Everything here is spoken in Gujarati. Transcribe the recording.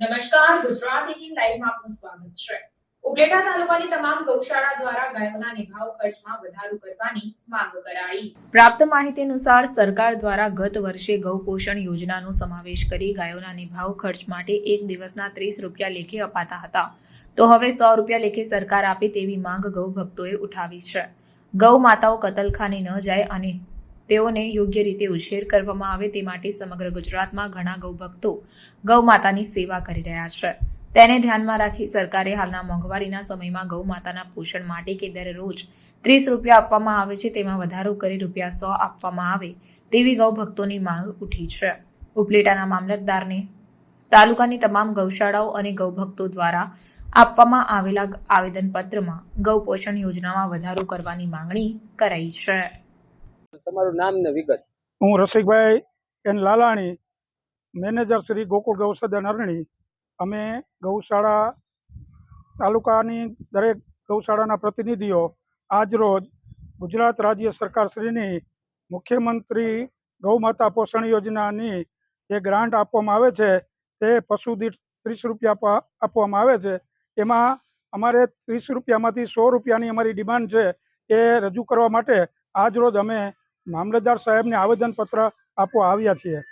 નમસ્કાર, ગુજરાત એટીન લાઈવમાં આપનું સ્વાગત છે. ઉપલેટા તાલુકાની તમામ ગૌશાળા દ્વારા ગાયોના નિભાવ ખર્ચમાં વધારો કરવાની માંગ કરાઈ. પ્રાપ્ત માહિતી અનુસાર સરકાર દ્વારા ગત વર્ષે ગૌપોષણ યોજનાનો સમાવેશ કરી ગાયોના નિભાવ ખર્ચ માટે એક દિવસના ત્રીસ રૂપિયા લેખે અપાતા હતા. તો હવે સો રૂપિયા લેખે સરકાર આપે તેવી માંગ ગૌ ભક્તોએ ઉઠાવી છે. ગૌ માતાઓ કતલખાને ન જાય અને તેઓને યોગ્ય રીતે ઉછેર કરવામાં આવે તે માટે સમગ્ર ગુજરાતમાં ઘણા ગૌભક્તો ગૌમાતાની સેવા કરી રહ્યા છે. તેને ધ્યાનમાં રાખી સરકારે હાલના મોંઘવારીના સમયમાં ગૌમાતાના પોષણ માટે કે દરરોજ ત્રીસ રૂપિયા આપવામાં આવે છે તેમાં વધારો કરી રૂપિયા સો આપવામાં આવે તેવી ગૌભક્તોની માંગ ઉઠી છે. ઉપલેટાના મામલતદારને તાલુકાની તમામ ગૌશાળાઓ અને ગૌભક્તો દ્વારા આપવામાં આવેલા આવેદનપત્રમાં ગૌપોષણ યોજનામાં વધારો કરવાની માંગણી કરાઈ છે. તમારું નામ ને વિગત. હું રસિકભાઈ એન લાલાણી, મેનેજર શ્રી ગોકુળ ગૌસદન અરણી. અમે ગૌશાળા તાલુકાની દરેક ગૌશાળાના પ્રતિનિધિઓ આજરોજ ગુજરાત રાજ્ય સરકારશ્રીની મુખ્યમંત્રી ગૌમાતા પોષણ યોજનાની જે ગ્રાન્ટ આપવામાં આવે છે, તે પશુ દીઠ ત્રીસ રૂપિયા આપવામાં આવે છે. એમાં અમારે ત્રીસ રૂપિયામાંથી સો રૂપિયાની અમારી ડિમાન્ડ છે, એ રજૂ કરવા માટે આજરોજ અમે મામલતદાર સાહેબને આવેદનપત્ર આપવા આવ્યા છીએ.